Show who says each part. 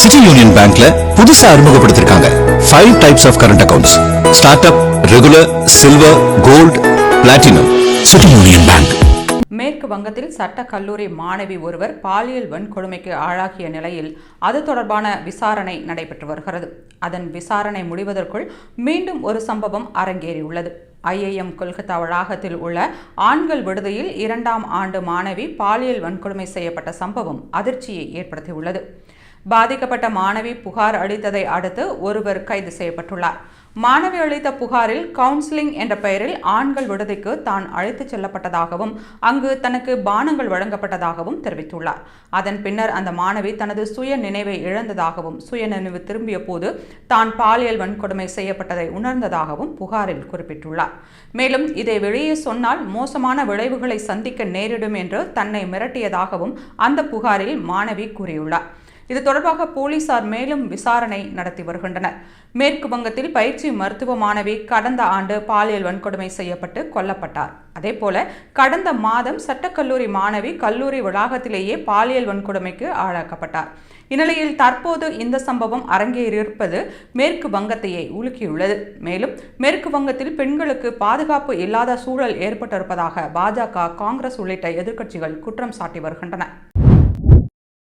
Speaker 1: City union பேங்க்ல புதுசா அறிமுகப்படுத்திருக்காங்க. Five types of current accounts start up regular silver gold platinum city union bank.
Speaker 2: மேற்கு வங்கத்தில் சட்ட கல்லூரி மாணவி ஒருவர் பாலியல் வன்கொடுமைக்கு ஆளாகிய நிலையில் அது தொடர்பான விசாரணை நடைபெற்று வருகிறது. அதன் விசாரணை முடிவதற்குள் மீண்டும் ஒரு சம்பவம் அரங்கேறியுள்ளது. ஐஐஎம் கொல்கத்தா வளாகத்தில் உள்ள ஆண்கள் விடுதியில் இரண்டாம் ஆண்டு மாணவி பாலியல் வன்கொடுமை செய்யப்பட்ட சம்பவம் அதிர்ச்சியை ஏற்படுத்தியுள்ளது. பாதிக்கப்பட்ட மாணவி புகார் அளித்ததை அடுத்து ஒருவர் கைது செய்யப்பட்டுள்ளார். மாணவி அளித்த புகாரில் கவுன்சிலிங் என்ற பெயரில் ஆண்கள் விடுதிக்கு தான் அழைத்துச் செல்லப்பட்டதாகவும் அங்கு தனக்கு பானங்கள் வழங்கப்பட்டதாகவும் தெரிவித்துள்ளார். அதன் பின்னர் அந்த மாணவி தனது சுய நினைவை இழந்ததாகவும் சுய நினைவு திரும்பிய போது தான் பாலியல் வன்கொடுமை செய்யப்பட்டதை உணர்ந்ததாகவும் புகாரில் குறிப்பிட்டுள்ளார். மேலும் இதை வெளியே சொன்னால் மோசமான விளைவுகளை சந்திக்க நேரிடும் என்று தன்னை மிரட்டியதாகவும் அந்த புகாரில் மாணவி கூறியுள்ளார். இது தொடர்பாக போலீசார் மேலும் விசாரணை நடத்தி வருகின்றனர். மேற்கு வங்கத்தில் பயிற்சி மருத்துவ மாணவி கடந்த ஆண்டு பாலியல் வன்கொடுமை செய்யப்பட்டு கொல்லப்பட்டார். அதேபோல கடந்த மாதம் சட்டக்கல்லூரி மாணவி கல்லூரி வளாகத்திலேயே பாலியல் வன்கொடுமைக்கு ஆளாக்கப்பட்டார். இந்நிலையில் தற்போது இந்த சம்பவம் அரங்கேறியிருப்பது மேற்கு வங்கத்தையே உலுக்கியுள்ளது. மேலும் மேற்கு வங்கத்தில் பெண்களுக்கு பாதுகாப்பு இல்லாத சூழல் ஏற்பட்டிருப்பதாக பாஜக காங்கிரஸ் உள்ளிட்ட எதிர்க்கட்சிகள் குற்றம் சாட்டி வருகின்றன.